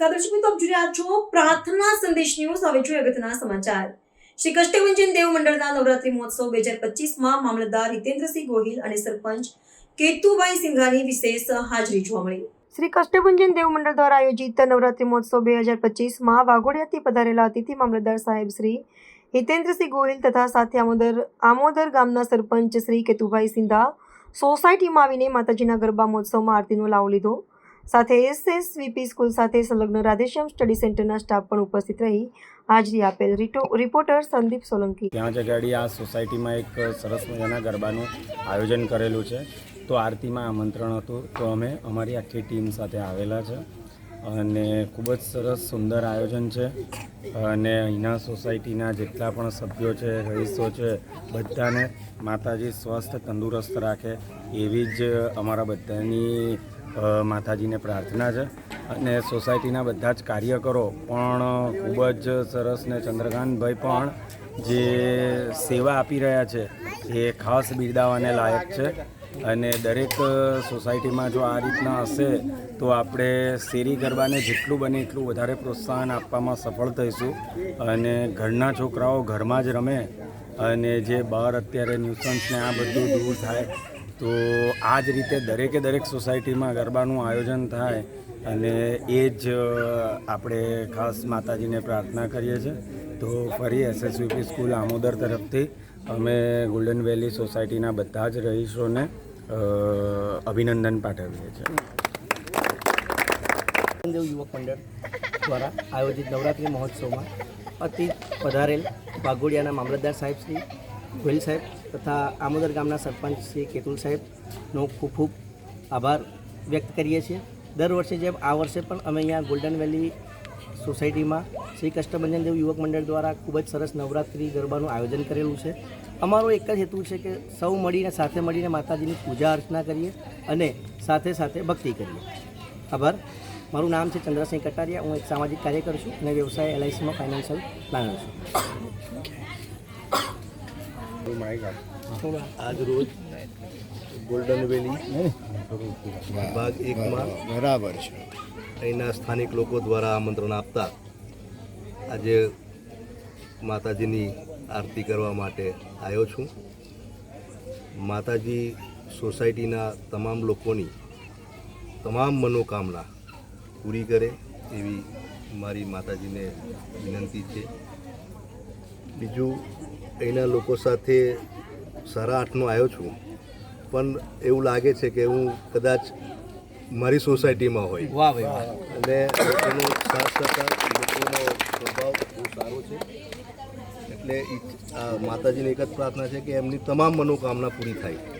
નમસ્કાર દર્શક મિત્રો. આપ જોઈ રહ્યા છો પ્રાર્થના સંદેશ ન્યૂઝ. હવે જોઈએ અગત્યના સમાચાર. શ્રી કષ્ટભંજન દેવ મંડળના નવરાત્રી મહોત્સવ બે હજાર પચીસમાં મામલતદાર હિતેન્દ્રસિંહ ગોહિલ અને સરપંચ કેતુભાઈ સિંઘાની વિશેષ હાજરી જોવા મળી. શ્રી કષ્ટભંજન દેવ મંડળ દ્વારા આયોજિત નવરાત્રી મહોત્સવ બે હજાર પચીસમાં વાઘોડિયાથી પધારેલા અતિથિ મામલતદાર સાહેબ શ્રી હિતેન્દ્રસિંહ ગોહિલ તથા સાથે આમોદર આમોદર ગામના સરપંચ શ્રી કેતુભાઈ સિંધા, સોસાયટીમાં આવીને માતાજીના ગરબા મહોત્સવમાં આરતીનો લાવો લીધો. સાથે એસએસવીપી સ્કૂલ સાથે સંલગ્ન રાધેશ્યામ સ્ટડી સેન્ટરના સ્ટાફ પણ ઉપસ્થિત રહી હાજરી આપેલ રિટો રિપોર્ટર સંદીપ સોલંકી. ત્યાં જ આગળ આ સોસાયટીમાં એક સરસ મજાના ગરબાનું આયોજન કરેલું છે. તો આરતીમાં આમંત્રણ હતું. તો અમે અમારી આખી ટીમ સાથે આવેલા છે. અને ખૂબ જ સરસ, સુંદર આયોજન છે. અને અહીંના સોસાયટીના જેટલા પણ સભ્યો છે, રહીશો છે, બધાને માતાજી સ્વસ્થ, તંદુરસ્ત રાખે એવી જ અમારા બધાની માતાજીને પ્રાર્થના છે. અને સોસાયટીના બધા જ કાર્યકરો પણ ખૂબ જ સરસ ને ચંદ્રકાંતભાઈ પણ જે સેવા આપી રહ્યા છે, એ ખાસ બિરદાવાને લાયક છે. અને દરેક સોસાયટીમાં જો આ રીતના હશે, તો આપણે શેરી ગરબાને જેટલું બને એટલું વધારે પ્રોત્સાહન આપવામાં સફળ થઈશું. અને ઘરના છોકરાઓ ઘરમાં જ રમે અને જે બહાર અત્યારે ન્યુસન્સને આ બધું દૂર થાય, તો આ જ રીતે દરેકે દરેક સોસાયટીમાં ગરબાનું આયોજન થાય અને એ જ આપણે ખાસ માતાજીને પ્રાર્થના કરીએ છીએ. તો ફરી એસએસયુપી સ્કૂલ આમોદર તરફથી અમે ગોલ્ડન વેલી સોસાયટીના બધા જ રહીશોને અભિનંદન પાઠવીએ છીએ. યુવક મંડળ દ્વારા આયોજિત નવરાત્રિ મહોત્સવમાં અતિ પધારેલ વાઘોડિયાના મામલતદાર સાહેબ શ્રી ગોહિલ સાહેબ તથા આમોદર ગામના સરપંચ શ્રી કેતુલ સાહેબનો ખૂબ ખૂબ આભાર વ્યક્ત કરીએ છીએ. દર વર્ષે જેમ આ વર્ષે પણ અમે અહીંયા ગોલ્ડન વેલી સોસાયટીમાં શ્રી કષ્ટભંજન દેવ યુવક મંડળ દ્વારા ખૂબ જ સરસ નવરાત્રિ ગરબાનું આયોજન કરેલું છે. અમારો એક જ હેતુ છે કે સૌ મળીને સાથે મળીને માતાજીની પૂજા અર્ચના કરીએ અને સાથે સાથે ભક્તિ કરીએ. આભાર. મારું નામ છે ચંદ્રસિંહ કટારિયા. હું એક સામાજિક કાર્યકર છું અને વ્યવસાય એલઆઈસીમાં ફાઇનાન્શિયલ પ્લાનર છું. આજ રોજ ગોલ્ડન વેલી ભાગ એકમાં બરાબર છે. અહીંના સ્થાનિક લોકો દ્વારા આમંત્રણ આપતા આજે માતાજીની આરતી કરવા માટે આવ્યો છું. માતાજી સોસાયટીના તમામ લોકોની તમામ મનોકામના પૂરી કરે એવી મારી માતાજીને વિનંતી છે. બીજું અહીંના લોકો સાથે સારા આઠનો આવ્યો છું. પણ એવું લાગે છે કે હું કદાચ મારી સોસાયટીમાં હોય. વાહ ભાઈ અને એનો સાથ સહકાર લોકોનો સ્વભાવ બહુ સારો છે. એટલે આ માતાજીની એક જ પ્રાર્થના છે કે એમની તમામ મનોકામના પૂરી થાય.